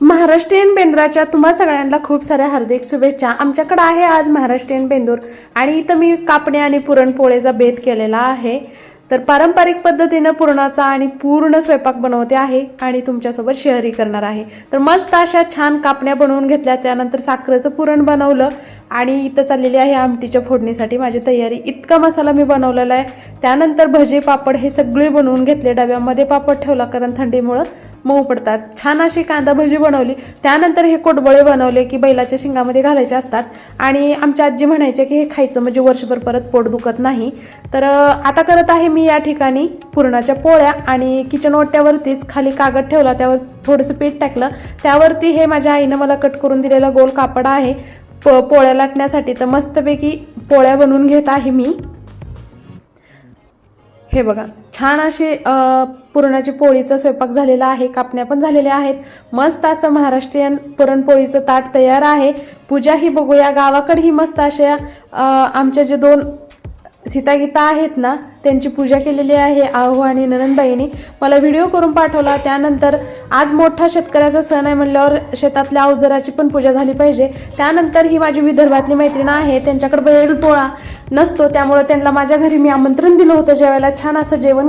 महाराष्ट्रीयन बेंद्राच्या तुम्हा सगळ्यांना खूप साऱ्या हार्दिक शुभेच्छा. आमच्याकडे आहे आज महाराष्ट्रीयन बेंदूर आणि इथं मी कापणे आणि पुरणपोळीचा बेत केलेला आहे. तर पारंपरिक पद्धतीनं पुरणाचा आणि पूर्ण स्वयंपाक बनवते आहे आणि तुमच्यासोबत शेअरही करणार आहे. तर मस्त अशा छान कापण्या बनवून घेतल्या त्यानंतर साखरेचं पुरण बनवलं आणि इथं चाललेली आहे आमटीच्या फोडणीसाठी. माझी तयारी इतका मसाला मी बनवलेला आहे. त्यानंतर भजे पापड हे सगळे बनवून घेतले डब्यामध्ये पापड ठेवला कारण थंडीमुळं. मऊ पडतात. छान अशी कांदा भजी बनवली. त्यानंतर हे कोटबळे बनवले की बैलाच्या शिंगामध्ये घालायचे असतात. आणि आमच्या आजी म्हणायचे की हे खायचं म्हणजे वर्षभर परत पोट दुखत नाही. तर आता करत आहे मी या ठिकाणी पुरणाच्या पोळ्या आणि किचन ओट्यावरतीच खाली कागद ठेवला. त्यावर थोडंसं पीठ टाकलं. त्यावरती हे माझ्या आईनं मला कट करून दिलेला गोल कापड आहे. प पोळ्या लाटण्यासाठी. तर मस्तपैकी पोळ्या बनवून घेत आहे मी. हे बघा छान असे पुरणाची पोळीचा स्वयंपाक झालेला आहे कापण्या पण झालेल्या आहेत. मस्त असं महाराष्ट्रीयन पुरणपोळीचं ताट तयार आहे. पूजा ही बघूया गावाकडे ही मस्त अशा आमच्या जे दोन सीतागीता आहेत ना त्यांची पूजा केलेली आहे आहू आणि ननंदबाईंनी. मला व्हिडिओ करून पाठवला त्यानंतर आज मोठा शेतकऱ्याचा सण आहे म्हणल्यावर शेतातल्या अवजाराची पण पूजा झाली पाहिजे. त्यानंतर ही माझी विदर्भातली मैत्रीण आहे त्यांच्याकडे बैल पोळा नसतो. त्यामुळे त्यांना माझ्या घरी मी आमंत्रण दिलं होतं जेवायला छान असं जेवण